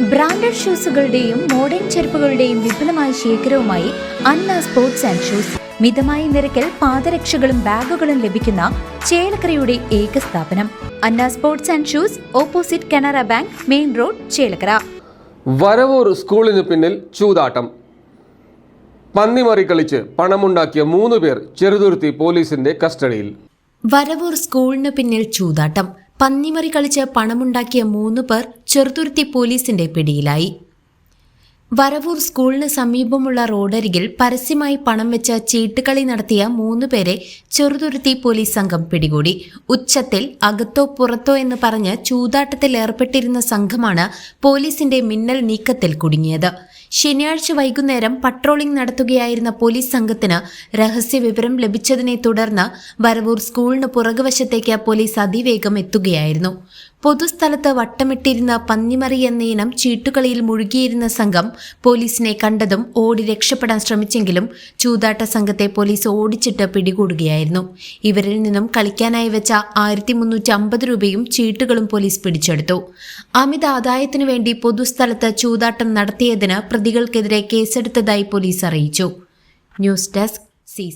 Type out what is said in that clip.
Branded ഷൂസുകളുടെയും modern ചെരുപ്പുകളുടെയും വിപുലമായ ശേഖരവുമായി അന്ന സ്പോർട്സ് ആൻഡ് ഷൂസ്. മിതമായ നിരക്കിൽ പാദരക്ഷകളും ബാഗുകളും ലഭിക്കുന്ന ചേലക്കരയുടെ ഏക സ്ഥാപനം. Anna sports and shoes opposite Canara bank main road Chelakkara. Varavoor സ്കൂളിന് പിന്നിൽ ചൂതാട്ടം. പന്നിമറി കളിച്ച് പണമുണ്ടാക്കിയ മൂന്ന് പേർ ചെറുതുരുത്തി പോലീസിന്റെ കസ്റ്റഡിയിൽ. വരവൂർ സ്കൂളിന് പിന്നിൽ ചൂതാട്ടം. പന്നിമറി കളിച്ച് പണമുണ്ടാക്കിയ മൂന്ന് പേർ ചെറുതുരുത്തി പോലീസിന്റെ പിടിയിലായി. വരവൂർ സ്കൂളിന് സമീപമുള്ള റോഡരികിൽ പരസ്യമായി പണം വെച്ച് ചീട്ടുകളി നടത്തിയ മൂന്ന് പേരെ ചെറുതുരുത്തി പോലീസ് സംഘം പിടികൂടി. ഉച്ചത്തിൽ അകത്തോ പുറത്തോ എന്ന് പറഞ്ഞ് ചൂതാട്ടത്തിൽ ഏർപ്പെട്ടിരുന്ന സംഘമാണ് പോലീസിന്റെ മിന്നൽ നീക്കത്തിൽ കുടുങ്ങിയത്. ശനിയാഴ്ച വൈകുന്നേരം പട്രോളിംഗ് നടത്തുകയായിരുന്ന പോലീസ് സംഘത്തിന് രഹസ്യ വിവരം ലഭിച്ചതിനെ തുടർന്ന് വരവൂർ സ്കൂളിന് പുറകുവശത്തേക്ക് പോലീസ് അതിവേഗം എത്തുകയായിരുന്നു. പൊതുസ്ഥലത്ത് വട്ടമിട്ടിരുന്ന പന്നിമറി എന്ന ഇനം ചീട്ടുകളിയിൽ മുഴുകിയിരുന്ന സംഘം പോലീസിനെ കണ്ടതും ഓടി രക്ഷപ്പെടാൻ ശ്രമിച്ചെങ്കിലും ചൂതാട്ട സംഘത്തെ പോലീസ് ഓടിച്ചിട്ട് പിടികൂടുകയായിരുന്നു. ഇവരിൽ നിന്നും കളിക്കാനായി വെച്ച ആയിരത്തി മുന്നൂറ്റി അമ്പത് രൂപയും ചീട്ടുകളും പോലീസ് പിടിച്ചെടുത്തു. അമിത ആദായത്തിനു വേണ്ടി പൊതുസ്ഥലത്ത് ചൂതാട്ടം നടത്തിയതിന് പ്രതികൾക്കെതിരെ കേസെടുത്തതായി പോലീസ് അറിയിച്ചു. News desk C